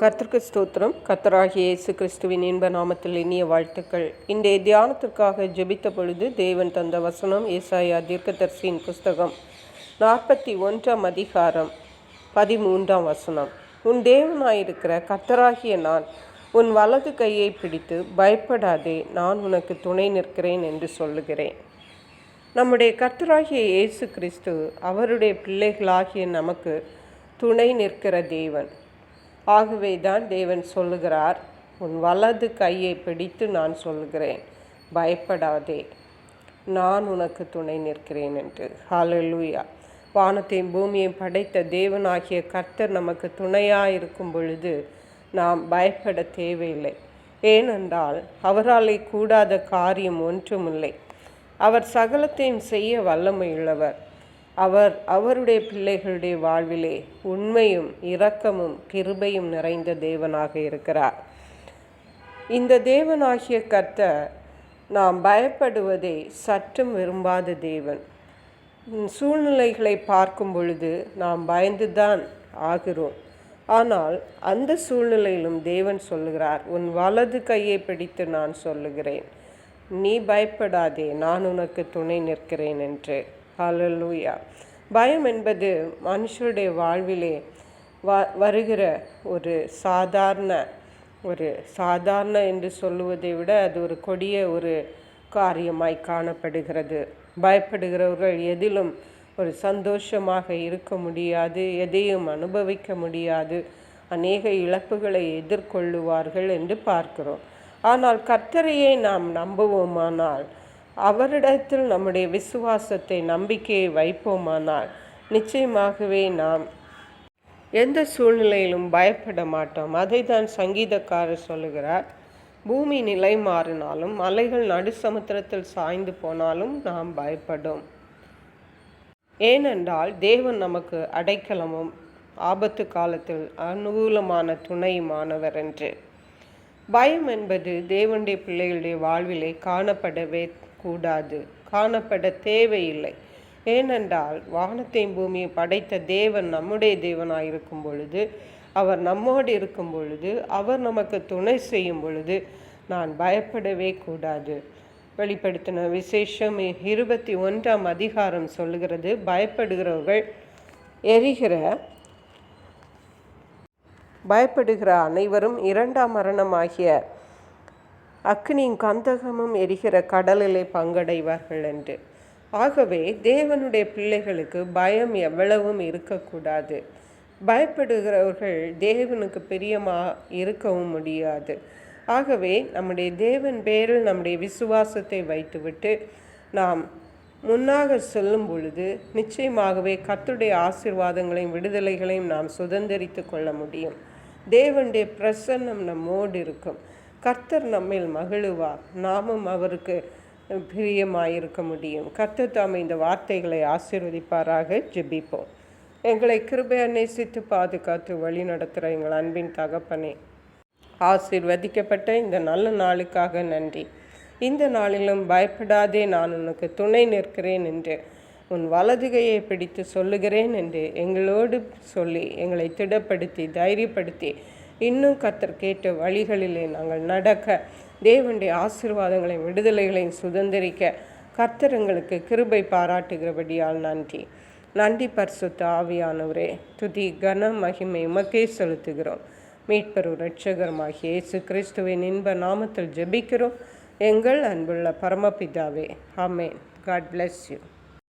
கர்த்தருக்கு ஸ்தோத்திரம். கர்த்தராகிய இயேசு கிறிஸ்துவின் இன்ப நாமத்தில் இனிய வாழ்த்துக்கள். இன்றைய தியானத்திற்காக ஜெபித்த பொழுது தேவன் தந்த வசனம் ஏசாயா தீர்க்கதர்சியின் புஸ்தகம் நாற்பத்தி ஒன்றாம் அதிகாரம் பதிமூன்றாம் வசனம். உன் தேவனாயிருக்கிற கர்த்தராகிய நான் உன் வலது கையை பிடித்து பயப்படாதே நான் உனக்கு துணை நிற்கிறேன் என்று சொல்லுகிறேன். நம்முடைய கர்த்தராகிய இயேசு கிறிஸ்து அவருடைய பிள்ளைகளாகிய நமக்கு துணை நிற்கிற தேவன். ஆகவே தான் தேவன் சொல்லுகிறார் உன் வலது கையை பிடித்து நான் சொல்லுகிறேன். பயப்படாதே. நான் உனக்கு துணை நிற்கிறேன் என்று. ஹாலலூயா வானத்தையும் பூமியையும் படைத்த தேவனாகிய கர்த்தர் நமக்கு துணையாக இருக்கும் பொழுது நாம் பயப்பட தேவையில்லை. ஏனென்றால் அவராலே கூடாத காரியம் ஒன்றுமில்லை. அவர் சகலத்தையும் செய்ய வல்லமையுள்ளவர். அவர் அவருடைய பிள்ளைகளுடைய வாழ்விலே உண்மையும் இரக்கமும் கிருபையும் நிறைந்த தேவனாக இருக்கிறார். இந்த தேவனாகிய கர்த்தர் நாம் பயப்படுவதை சற்றும் விரும்பாத தேவன். சூழ்நிலைகளை பார்க்கும் பொழுது நாம் பயந்துதான் ஆகிறோம். ஆனால் அந்த சூழ்நிலையிலும் தேவன் சொல்லுகிறார் உன் வலது கையை பிடித்து நான் சொல்லுகிறேன். நீ பயப்படாதே நான் உனக்கு துணை நிற்கிறேன் என்று. ஹாலலூயா பயம் என்பது மனுஷருடைய வாழ்விலே வ வருகிற ஒரு சாதாரண ஒரு சாதாரண என்று சொல்லுவதை விட அது ஒரு கொடிய ஒரு காரியமாய் காணப்படுகிறது. பயப்படுகிறவர்கள் எதிலும் ஒரு சந்தோஷமாக இருக்க முடியாது எதையும் அனுபவிக்க முடியாது அநேக இழப்புகளை எதிர்கொள்ளுவார்கள் என்று பார்க்கிறோம். ஆனால் கர்த்தரையே நாம் நம்புவோமானால் அவரிடத்தில் நம்முடைய விசுவாசத்தை நம்பிக்கையை வைப்போமானால் நிச்சயமாகவே நாம் எந்த சூழ்நிலையிலும் பயப்பட மாட்டோம். அதை தான் சங்கீதக்காரர் சொல்லுகிறார். பூமி நிலை மாறினாலும் மலைகள் நடுசமுத்திரத்தில் சாய்ந்து போனாலும் நாம் பயப்படும். ஏனென்றால் தேவன் நமக்கு அடைக்கலமும் ஆபத்து காலத்தில் அனுகூலமான துணையுமானவர் என்று. பயம் என்பது தேவனுடைய பிள்ளைகளுடைய வாழ்விலே காணப்படவே கூடாது. காணப்பட தேவையில்லை. ஏனென்றால் வானத்தையும் பூமியை படைத்த தேவன் நம்முடைய தேவனாக இருக்கும் பொழுது அவர் நம்மோடு இருக்கும் பொழுது அவர் நமக்கு துணை செய்யும் பொழுது நான் பயப்படவே கூடாது. வெளிப்படுத்தின விசேஷம் இருபத்தி ஒன்றாம் அதிகாரம் சொல்லுகிறது. பயப்படுகிறவர்கள் எரிகிற பயப்படுகிற அனைவரும் இரண்டாம் மரணமாகிய அக்னியும் கந்தகமும் எரிகிற கடலிலே பங்கடைவார்கள் என்று. ஆகவே தேவனுடைய பிள்ளைகளுக்கு பயம் எவ்வளவும் இருக்கக்கூடாது. பயப்படுகிறவர்கள் தேவனுக்கு பிரியமாக இருக்கவும் முடியாது. ஆகவே நம்முடைய தேவன் பேரில் நம்முடைய விசுவாசத்தை வைத்துவிட்டு நாம் முன்னாக செல்லும் பொழுது நிச்சயமாகவே கத்துடைய ஆசிர்வாதங்களையும் விடுதலைகளையும் நாம் சுதந்திரித்து கொள்ள முடியும். தேவனுடைய பிரசன்னம் நம்மோடு இருக்கும். கர்த்தர் நம்மில் மகிழுவார் நாமும் அவருக்கு பிரியமாயிருக்க முடியும். கர்த்தர் தாம் இந்த வார்த்தைகளை ஆசீர்வதிப்பாராக. ஜெபிப்போம். எங்களை கிருபையா நேசித்து பாதுகாத்து வழி நடத்துகிற எங்கள் அன்பின் தகப்பனே ஆசீர்வதிக்கப்பட்ட இந்த நல்ல நாளுக்காக நன்றி. இந்த நாளிலும் பயப்படாதே நான் உனக்கு துணை நிற்கிறேன் என்று உன் வலதுகையை பிடித்து சொல்லுகிறேன் என்று எங்களோடு சொல்லி எங்களை திடப்படுத்தி தைரியப்படுத்தி இன்னும் கத்தர் கேட்ட வழிகளிலே நாங்கள் நடக்க தேவனுடைய ஆசீர்வாதங்களையும் விடுதலைகளையும் சுதந்திரிக்க கர்த்தர் எங்களுக்கு கிருபை பாராட்டுகிறபடியால் நன்றி. நன்றி பரிசுத்த ஆவியானவரே துதி கன மகிமை உமக்கே செலுத்துகிறோம். மீட்பரு இரட்சகருமாகிய இயேசு கிறிஸ்துவின் இன்ப நாமத்தில் ஜெபிக்கிறோம். எங்கள் அன்புள்ள பரமபிதாவே ஆமென். God bless you